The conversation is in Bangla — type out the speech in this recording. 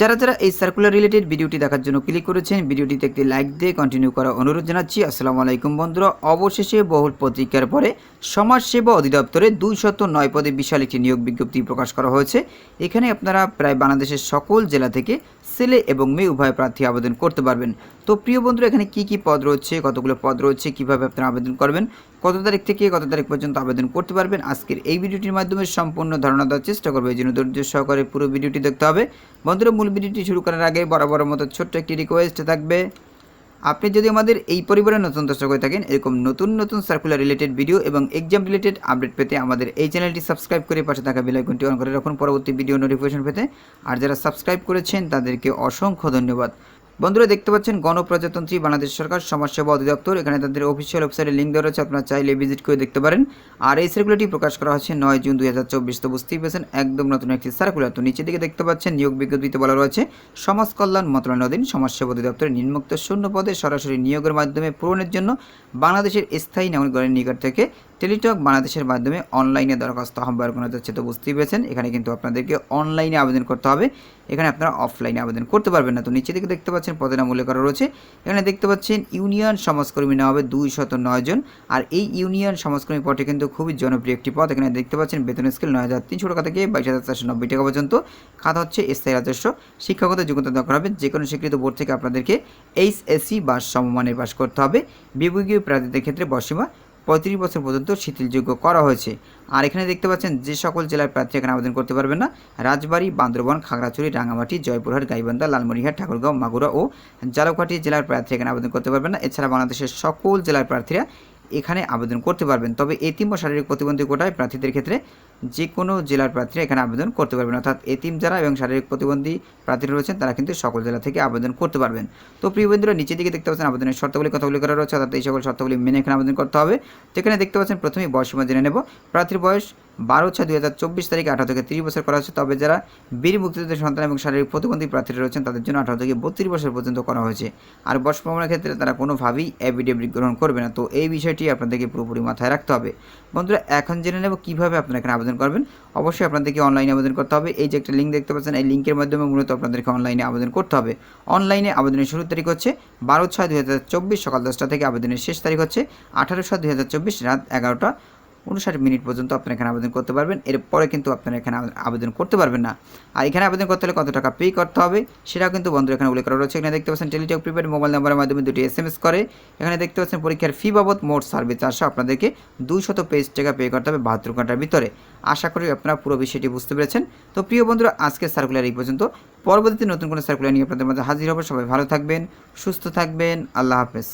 যারা যারা এই সার্কুলার রিলেটেড ভিডিওটি দেখার জন্য ক্লিক করেছেন, ভিডিওটিতে একটি লাইক দিয়ে কন্টিনিউ করার অনুরোধ জানাচ্ছি। আসসালামু আলাইকুম বন্ধুরা। অবশেষে বহুল প্রতিজ্ঞার পরে সমাজসেবা অধিদপ্তরে দুই শত নয় পদে বিশাল একটি নিয়োগ বিজ্ঞপ্তি প্রকাশ করা হয়েছে। এখানে আপনারা প্রায় বাংলাদেশের সকল জেলা থেকে ছেলে এবং মেয়ে উভয় প্রার্থী আবেদন করতে পারবেন। তো প্রিয় বন্ধুরা, এখানে কি কি পদ রয়েছে, কতগুলো পদ রয়েছে, কীভাবে আপনারা আবেদন করবেন, কত তারিখ থেকে কত তারিখ পর্যন্ত আবেদন করতে পারবেন, আজকের এই ভিডিওটির মাধ্যমে সম্পূর্ণ ধারণা দেওয়ার চেষ্টা করব। এই জন্য ধৈর্য সহকারে পুরো ভিডিওটি দেখতে হবে। বন্ধুরা, মূল ভিডিওটি শুরু করার আগে বরাবর মতো ছোট্ট একটি রিকোয়েস্ট থাকবে। আপনি যদি আমাদের এই পরিবারের নতুন দর্শক হয়ে থাকেন, এরকম নতুন নতুন সার্কুলার রিলেটেড ভিডিও এবং এক্সাম রিলেটেড আপডেট পেতে আমাদের এই চ্যানেলটি সাবস্ক্রাইব করে পাশে থাকা বেলাইকনটি অন করে রাখুন। পরবর্তী ভিডিও নোটিফিকেশন পেতে। আর যারা সাবস্ক্রাইব করেছেন, তাদেরকে অসংখ্য ধন্যবাদ। বন্ধুরা, দেখতে পাচ্ছেন গণপ্রজাতন্ত্রী বাংলাদেশ সরকার সমাজসেবা অধিদপ্তর। এখানে তাদের অফিসিয়াল ওয়েবসাইটে লিঙ্ক দেওয়া রয়েছে, আপনারা চাইলে ভিজিট করে দেখতে পারেন। আর এই সার্কুলারটি প্রকাশ করা হয়েছে নয় জুন দুই হাজার চব্বিশ, তো বুঝতেই পেরেছেন, একদম নতুন একটি সার্কুলার তো নিচের দিকে দেখতে পাচ্ছেন, নিয়োগ বিজ্ঞপ্তিতে বলা রয়েছে, সমাজ কল্যাণ মন্ত্রণালয়াধীন সমাজসেবা অধিদপ্তরে নিম্নোক্ত শূন্য পদে সরাসরি নিয়োগের মাধ্যমে পূরণের জন্য বাংলাদেশের স্থায়ী নাগরিকগণের নিকট থেকে টেলিটক বাংলাদেশের মাধ্যমে অনলাইনে দরখাস্ত আহ্বান করা যাচ্ছে তো বুঝতেই পেরেছেন। এখানে কিন্তু আপনাদেরকে অনলাইনে আবেদন করতে হবে। এখানে আপনারা অফলাইনে আবেদন করতে পারবেন না। তো নিচে দিকে দেখতে পাচ্ছেন পদের নাম উল্লেখ করা রয়েছে। এখানে দেখতে পাচ্ছেন ইউনিয়ন সমাজকর্মী নেওয়া হবে দুই শত নয় জন। আর এই ইউনিয়ন সমাজকর্মী পদটি কিন্তু খুবই জনপ্রিয় একটি পদ। এখানে দেখতে পাচ্ছেন বেতন স্কেল নয় হাজার তিনশো টাকা থেকে বাইশ হাজার চারশো নব্বই টাকা পর্যন্ত। খাত হচ্ছে স্থায়ী রাজস্ব। শিক্ষাগত যোগ্যতা দরকার হবে। যে কোনো স্বীকৃত বোর্ড থেকে আপনাদেরকে এইচএসসি বা সমমানের পাশ করতে হবে। বিভাগীয় প্রার্থীদের ক্ষেত্রে বসীমা পঁয়ত্রিশ বছর পর্যন্ত শিথিলযোগ্য করা হয়েছে। আর এখানে দেখতে পাচ্ছেন, যে সকল জেলার প্রার্থী এখানে আবেদন করতে পারবেন না। রাজবাড়ি, বান্দরবন, খাগড়াছড়ি রাঙামাটি জয়পুরহাট, গাইবান্ধা, লালমনিরহাট, ঠাকুরগাঁও, মাগুরা ও জালকাটি জেলার প্রার্থী এখানে আবেদন করতে পারবেন না। এছাড়া বাংলাদেশের সকল জেলার প্রার্থীরা এখানে আবেদন করতে পারবেন। তবে এতিম ও শারীরিক প্রতিবন্ধী কোটায় প্রার্থীদের ক্ষেত্রে যে কোনো জেলার প্রার্থীরা এখানে আবেদন করতে পারবেন। অর্থাৎ এতিম যারা এবং শারীরিক প্রতিবন্ধী প্রার্থীরা রয়েছেন, তারা কিন্তু সকল জেলা থেকে আবেদন করতে পারবেন। তো প্রিয় বন্ধুরা, নিচের দিকে দেখতে পাচ্ছেন আবেদনের শর্তাবলী কথাগুলি করা রয়েছে, অর্থাৎ এই সকল শর্তগুলি মেনে এখানে আবেদন করতে হবে। তো এখানে দেখতে পাচ্ছেন, প্রথমেই বয়সীমা জেনে নেব। প্রার্থীর বয়স বারো ছয় দুই হাজার চব্বিশ তারিখে আঠারো থেকে তিরিশ বছর করা হচ্ছে তবে যারা বীর মুক্তিযুদ্ধের সন্তান এবং শারীরিক প্রতিবন্ধী প্রার্থীরা রয়েছেন, তাদের জন্য আঠারো থেকে বত্রিশ বছর পর্যন্ত করা হয়েছে। আর বয়স প্রমাণের ক্ষেত্রে তারা কোনোভাবেই অ্যাভিডেভিট গ্রহণ করবে না। তো এই বিষয়টি আপনাদেরকে পুরোপুরি মাথায় রাখতে হবে। বন্ধুরা, এখন জেনে নেব কীভাবে আপনারা এখানে আবেদন করবেন। অবশ্যই আপনাদেরকে অনলাইনে আবেদন করতে হবে। এই যে একটা লিঙ্ক দেখতে পাচ্ছেন, এই লিঙ্কের মাধ্যমে মূলত আপনাদেরকে অনলাইনে আবেদন করতে হবে। অনলাইনে আবেদনের শুরুর তারিখ হচ্ছে বারো ছয় দুই হাজার চব্বিশ সকাল দশটা থেকে আবেদনের শেষ তারিখ হচ্ছে আঠারো ছয় দুই হাজার চব্বিশ রাত এগারোটা। উনষাট মিনিট পর্যন্ত আপনারা এখানে আবেদন করতে পারবেন। এরপরে কিন্তু আপনারা এখানে আবেদন করতে পারবেন না। আর এখানে আবেদন করতে হলে কত টাকা পে করতে হবে, সেটাও কিন্তু বন্ধু এখানে উল্লেখ করা রয়েছে। এখানে দেখতে পাচ্ছেন টেলিটক প্রিপেড মোবাইল নাম্বারের মাধ্যমে দুটি এস এম এস করে। এখানে দেখতে পাচ্ছেন পরীক্ষার ফি বাবদ মোট সার্ভিস চারশো আপনাদেরকে দুইশত পেজ টাকা পে করতে হবে বাহাত্তর ঘণ্টার ভিতরে। আশা করি আপনারা পুরো বিষয়টি বুঝতে পেরেছেন। তো প্রিয় বন্ধুরা, আজকের সার্কুলার এই পর্যন্ত। পরবর্তীতে নতুন কোনো সার্কুলার নিয়ে আপনাদের মধ্যে হাজির হবে। সবাই ভালো থাকবেন, সুস্থ থাকবেন। আল্লাহ হাফেজ।